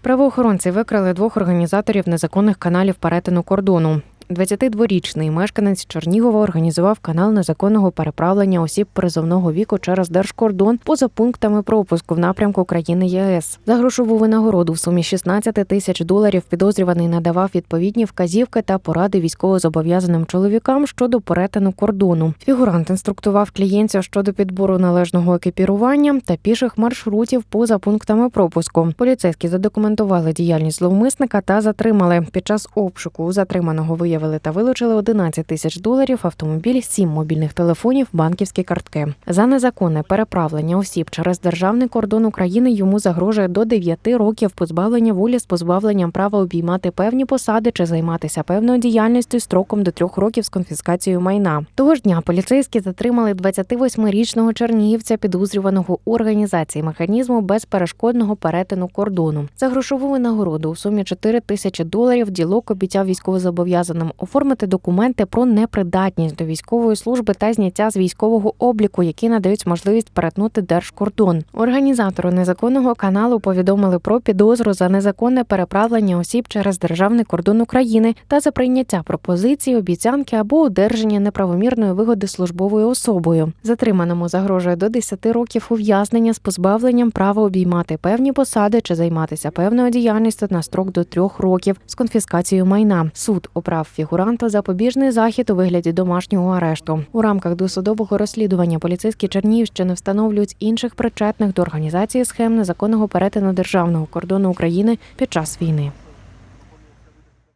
Правоохоронці викрили двох організаторів незаконних каналів перетину кордону. 22-річний мешканець Чернігова організував канал незаконного переправлення осіб призовного віку через держкордон поза пунктами пропуску в напрямку країни ЄС. За грошову винагороду в сумі 16 тисяч доларів підозрюваний надавав відповідні вказівки та поради військовозобов'язаним чоловікам щодо перетину кордону. Фігурант інструктував клієнтів щодо підбору належного екіпірування та піших маршрутів поза пунктами пропуску. Поліцейські задокументували діяльність зловмисника та затримали. Під час обшуку затриманого виявили та вилучили 11 тисяч доларів, автомобіль, 7 мобільних телефонів, банківські картки. За незаконне переправлення осіб через державний кордон України йому загрожує до 9 років позбавлення волі з позбавленням права обіймати певні посади чи займатися певною діяльністю строком до 3 років з конфіскацією майна. Того ж дня поліцейські затримали 28-річного чернігівця, підозрюваного у організації механізму безперешкодного перетину кордону. За грошову винагороду у сумі 4 тисячі доларів ділок обіцяв військовозобов'язаним оформити документи про непридатність до військової служби та зняття з військового обліку, які надають можливість перетнути держкордон. Організатору незаконного каналу повідомили про підозру за незаконне переправлення осіб через державний кордон України та за прийняття пропозиції, обіцянки або одержання неправомірної вигоди службовою особою. Затриманому загрожує до 10 років ув'язнення з позбавленням права обіймати певні посади чи займатися певною діяльністю на строк до трьох років з конфіскацією майна. Суд обрав фігуранта запобіжний захід у вигляді домашнього арешту. У рамках досудового розслідування поліцейські Чернігівщини встановлюють інших причетних до організації схем незаконного перетину державного кордону України під час війни.